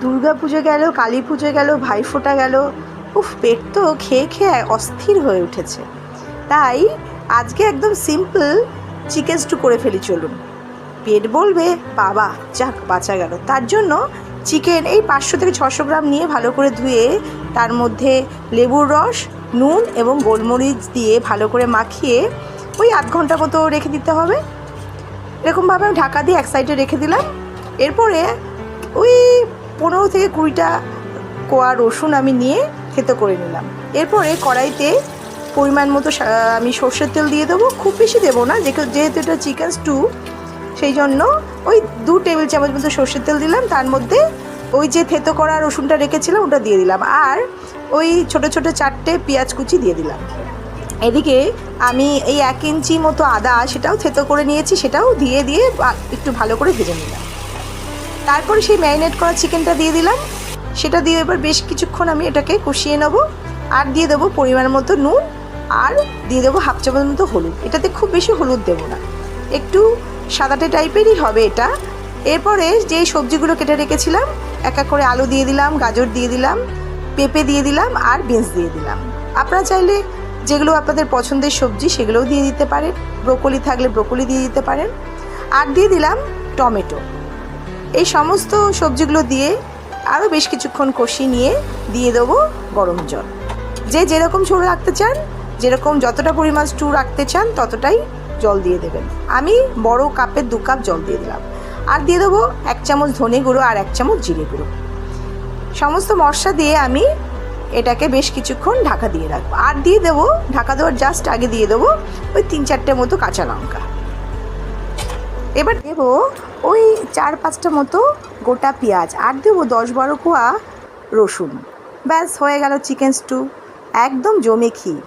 দুর্গা পুজো গেল, কালী পুজো গেল ভাইফোঁটা গেল। উফ, পেট তো খেয়ে খেয়ে অস্থির হয়ে উঠেছে। তাই আজকে একদম সিম্পল চিকেন স্টু করে ফেলি, চলুন। পেট বলবে, বাবা, যাক, বাঁচা গেল। তার জন্য চিকেন এই পাঁচশো থেকে ছশো গ্রাম নিয়ে ভালো করে ধুয়ে, তার মধ্যে লেবুর রস, নুন এবং গোলমরিচ দিয়ে ভালো করে মাখিয়ে ওই আধ ঘণ্টা মতো রেখে দিতে হবে। এরকমভাবে আমি ঢাকা দিয়ে এক সাইডে রেখে দিলাম। এরপরে ওই পনেরো থেকে কুড়িটা কোয়া রসুন আমি নিয়ে থেতো করে নিলাম। এরপরে কড়াইতে পরিমাণ মতো আমি সর্ষের তেল দিয়ে দেবো। খুব বেশি দেবো না, যেহেতু এটা চিকেন স্টু, সেই জন্য ওই দু টেবিল চামচ মতো সর্ষের তেল দিলাম। তার মধ্যে ওই যে থেতো করা রসুনটা রেখেছিলাম, ওটা দিয়ে দিলাম। আর ওই ছোট ছোট চারটে পেঁয়াজ কুচি দিয়ে দিলাম। এদিকে আমি এই এক ইঞ্চি মতো আদা সেটাও থেতো করে নিয়েছি, সেটাও দিয়ে দিয়ে একটু ভালো করে ভেজে নিলাম। তারপরে সেই ম্যারিনেট করা চিকেনটা দিয়ে দিলাম। সেটা দিয়ে এবার বেশ কিছুক্ষণ আমি এটাকে কষিয়ে নেব। আর দিয়ে দেবো পরিমাণ মতো নুন আর দিয়ে দেবো হাফ চামচ মতো হলুদ। এটাতে খুব বেশি হলুদ দেবো না। একটু সাদাটে টাইপেরই হবে এটা। এরপরে যে সবজিগুলো কেটে রেখেছিলাম, এক এক করে আলু দিয়ে দিলাম, গাজর দিয়ে দিলাম, পেঁপে দিয়ে দিলাম আর বিনস দিয়ে দিলাম। আপনারা চাইলে যেগুলো আপনাদের পছন্দের সবজি সেগুলোও দিয়ে দিতে পারেন। ব্রোকলি থাকলে ব্রোকলি দিয়ে দিতে পারেন। আর দিয়ে দিলাম টমেটো। এই সমস্ত সবজিগুলো দিয়ে আরও বেশ কিছুক্ষণ কষিয়ে নিয়ে দিয়ে দেবো গরম জল। যে যেরকম ঝোল রাখতে চান, যেরকম যতটা পরিমাণ স্টু রাখতে চান, ততটাই জল দিয়ে দেবেন। আমি বড় কাপের দু কাপ জল দিয়ে দিলাম। আর দিয়ে দেবো এক চামচ ধনে গুঁড়ো আর এক চামচ জিরে গুঁড়ো। সমস্ত মশলা দিয়ে আমি এটাকে বেশ কিছুক্ষণ ঢাকা দিয়ে রাখব। আর দিয়ে দেবো, ঢাকা দেওয়ার জাস্ট আগে দিয়ে দেবো ওই তিন চারটে মতো কাঁচা লঙ্কা। এবার দেবো ওই চার পাঁচটা মতো গোটা পেঁয়াজ আর দেবো দশ বারো কোয়া রসুন। ব্যাস হয়ে গেল চিকেন স্টু। একদম জমে ক্ষীর।